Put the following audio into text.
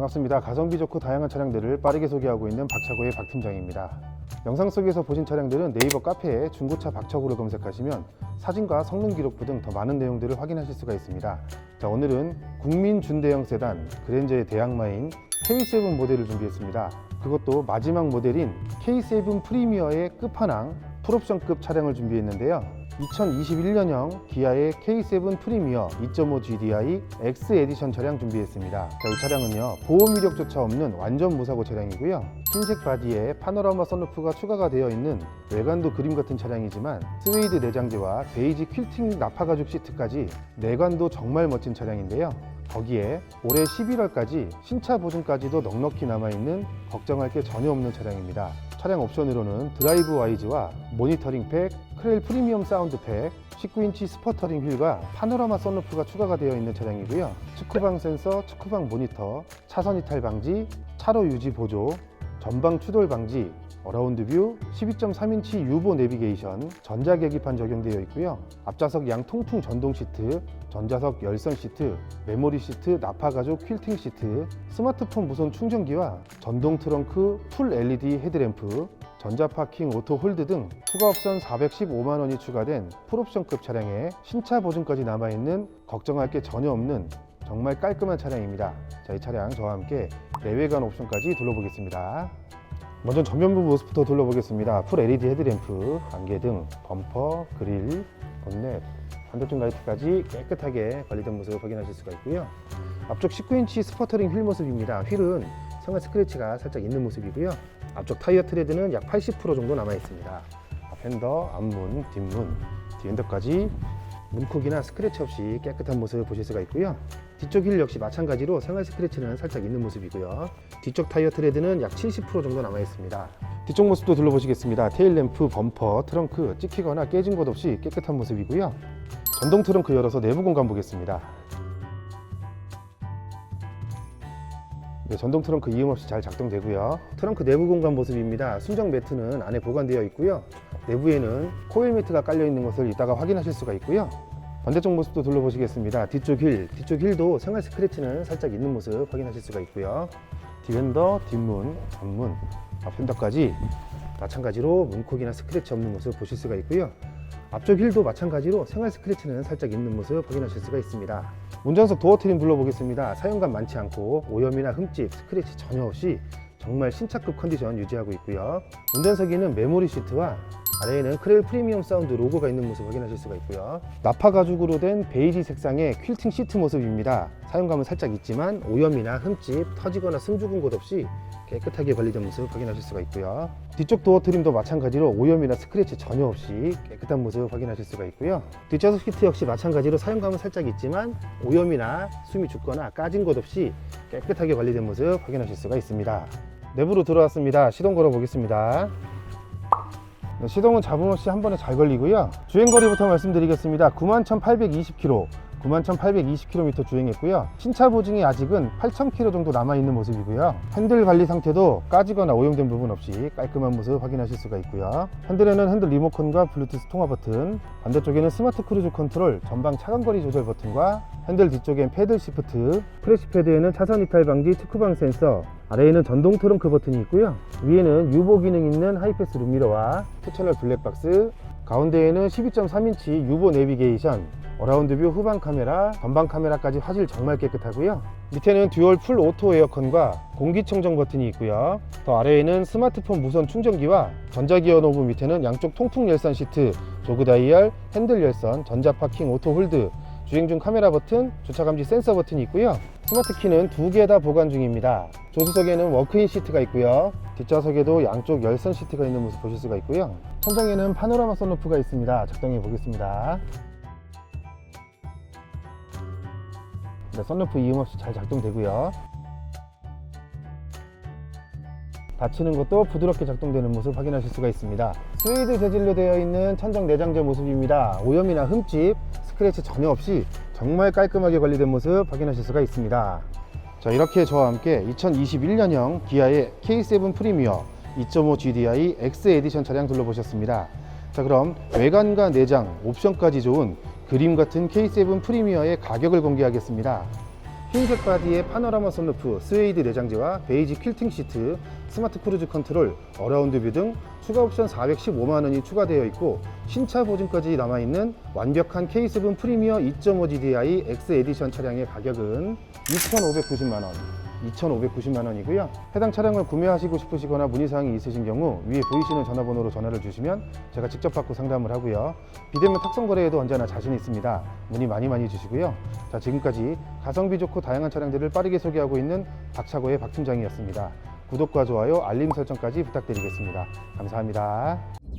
반갑습니다. 가성비 좋고 다양한 차량들을 빠르게 소개하고 있는 박차고의 박 팀장입니다. 영상 속에서 보신 차량들은 네이버 카페에 중고차 박차고를 검색하시면 사진과 성능 기록부 등 더 많은 내용들을 확인하실 수가 있습니다. 자, 오늘은 국민 준대형 세단 그랜저의 대항마인 K7 모델을 준비했습니다. 그것도 마지막 모델인 K7 프리미어의 끝판왕 풀옵션급 차량을 준비했는데요. 2021년형 기아의 K7 프리미어 2.5 GDI X 에디션 차량 준비했습니다. 자, 이 차량은요 보험 이력조차 없는 완전 무사고 차량이고요. 흰색 바디에 파노라마 선루프가 추가가 되어 있는 외관도 그림 같은 차량이지만 스웨이드 내장재와 베이지 퀼팅 나파 가죽 시트까지 내관도 정말 멋진 차량인데요. 거기에 올해 11월까지 신차 보증까지도 넉넉히 남아있는 걱정할 게 전혀 없는 차량입니다. 차량 옵션으로는 드라이브 와이즈와 모니터링 팩, 크렐 프리미엄 사운드 팩, 19인치 스퍼터링 휠과 파노라마 선루프가 추가가 되어 있는 차량이고요. 측후방 센서, 측후방 모니터, 차선 이탈 방지, 차로 유지 보조, 전방 추돌 방지, 어라운드 뷰, 12.3인치 유보 내비게이션, 전자 계기판 적용되어 있고요. 앞좌석 양 통풍 전동 시트, 전자석 열선 시트, 메모리 시트, 나파 가죽 퀼팅 시트, 스마트폰 무선 충전기와 전동 트렁크 풀 LED 헤드램프, 전자 파킹 오토 홀드 등 추가 옵션 415만 원이 추가된 풀옵션급 차량에 신차 보증까지 남아 있는 걱정할 게 전혀 없는 정말 깔끔한 차량입니다. 자, 이 차량 저와 함께 내외관 옵션까지 둘러보겠습니다. 먼저 전면부 모습부터 둘러보겠습니다. 풀 LED 헤드램프, 안개등, 범퍼, 그릴, 본넷, 반대쪽 라이트까지 깨끗하게 관리된 모습을 확인하실 수가 있고요. 앞쪽 19인치 스퍼터링 휠 모습입니다. 휠은 생활 스크래치가 살짝 있는 모습이고요. 앞쪽 타이어 트레드는 약 80% 정도 남아 있습니다. 앞 핸더, 앞문, 뒷문, 뒤핸더까지 문콕이나 스크래치 없이 깨끗한 모습을 보실 수가 있고요. 뒤쪽 휠 역시 마찬가지로 생활 스크래치는 살짝 있는 모습이고요. 뒤쪽 타이어 트레드는 약 70% 정도 남아 있습니다. 뒤쪽 모습도 둘러보시겠습니다. 테일 램프, 범퍼, 트렁크 찍히거나 깨진 것 없이 깨끗한 모습이고요. 전동 트렁크 열어서 내부 공간 보겠습니다. 전동 트렁크 이음 없이 잘 작동되고요. 트렁크 내부 공간 모습입니다. 순정 매트는 안에 보관되어 있고요. 내부에는 코일 매트가 깔려 있는 것을 이따가 확인하실 수가 있고요. 반대쪽 모습도 둘러보시겠습니다. 뒤쪽 휠, 뒤쪽 휠도 생활 스크래치는 살짝 있는 모습 확인하실 수가 있고요. 뒤핸더, 뒷문, 앞문, 앞핸더까지 마찬가지로 문콕이나 스크래치 없는 모습 보실 수가 있고요. 앞쪽 휠도 마찬가지로 생활 스크래치는 살짝 있는 모습 확인하실 수가 있습니다. 운전석 도어 트림 불러보겠습니다. 사용감 많지 않고 오염이나 흠집, 스크래치 전혀 없이 정말 신차급 컨디션 유지하고 있고요. 운전석에는 메모리 시트와 아래에는 크렐 프리미엄 사운드 로고가 있는 모습 확인하실 수가 있고요. 나파 가죽으로 된 베이지 색상의 퀼팅 시트 모습입니다. 사용감은 살짝 있지만 오염이나 흠집, 터지거나 숨 죽은 곳 없이 깨끗하게 관리된 모습 확인하실 수가 있고요. 뒤쪽 도어 트림도 마찬가지로 오염이나 스크래치 전혀 없이 깨끗한 모습 확인하실 수가 있고요. 뒷좌석 시트 역시 마찬가지로 사용감은 살짝 있지만 오염이나 숨이 죽거나 까진 곳 없이 깨끗하게 관리된 모습 확인하실 수가 있습니다. 내부로 들어왔습니다. 시동 걸어 보겠습니다. 네, 시동은 잡음 없이 한 번에 잘 걸리고요. 주행거리부터 말씀드리겠습니다. 91,820km, 91,820km 주행했고요. 신차 보증이 아직은 8,000km 정도 남아있는 모습이고요. 핸들 관리 상태도 까지거나 오염된 부분 없이 깔끔한 모습 확인하실 수가 있고요. 핸들에는 핸들 리모컨과 블루투스 통화 버튼, 반대쪽에는 스마트 크루즈 컨트롤, 전방 차간거리 조절 버튼과 핸들 뒤쪽엔 패들 시프트, 프레시 패드에는 차선 이탈 방지 특후방 센서, 아래에는 전동 트렁크 버튼이 있고요. 위에는 유보 기능 있는 하이패스 룸미러와 투채널 블랙박스, 가운데에는 12.3인치 유보 내비게이션, 어라운드 뷰 후방 카메라, 전방 카메라까지 화질 정말 깨끗하고요. 밑에는 듀얼 풀 오토 에어컨과 공기청정 버튼이 있고요. 더 아래에는 스마트폰 무선 충전기와 전자기어 노브 밑에는 양쪽 통풍 열선 시트, 조그 다이얼, 핸들 열선, 전자 파킹 오토 홀드, 주행 중 카메라 버튼, 주차 감지 센서 버튼이 있고요. 스마트 키는 두 개 다 보관 중입니다. 조수석에는 워크인 시트가 있고요. 뒷좌석에도 양쪽 열선 시트가 있는 모습 보실 수가 있고요. 천장에는 파노라마 선루프가 있습니다. 작동해 보겠습니다. 네, 선루프 이음 없이 잘 작동되고요. 닫히는 것도 부드럽게 작동되는 모습 확인하실 수가 있습니다. 스웨이드 재질로 되어 있는 천장 내장재 모습입니다. 오염이나 흠집, 스크래치 전혀 없이 정말 깔끔하게 관리된 모습 확인하실 수가 있습니다. 자 이렇게 저와 함께 2021년형 기아의 K7 프리미어 2.5 GDI X 에디션 차량 둘러보셨습니다. 자 그럼 외관과 내장, 옵션까지 좋은 그림 같은 K7 프리미어의 가격을 공개하겠습니다. 흰색 바디에 파노라마 선루프, 스웨이드 내장재와 베이지 퀼팅 시트, 스마트 크루즈 컨트롤, 어라운드 뷰 등 추가 옵션 415만 원이 추가되어 있고 신차 보증까지 남아있는 완벽한 K7 프리미어 2.5 GDI X 에디션 차량의 가격은 2,590만 원. 2,590만 원이고요. 해당 차량을 구매하시고 싶으시거나 문의사항이 있으신 경우 위에 보이시는 전화번호로 전화를 주시면 제가 직접 받고 상담을 하고요. 비대면 탁송 거래에도 언제나 자신 있습니다. 문의 많이 많이 주시고요. 자, 지금까지 가성비 좋고 다양한 차량들을 빠르게 소개하고 있는 박차고의 박 팀장이었습니다. 구독과 좋아요, 알림 설정까지 부탁드리겠습니다. 감사합니다.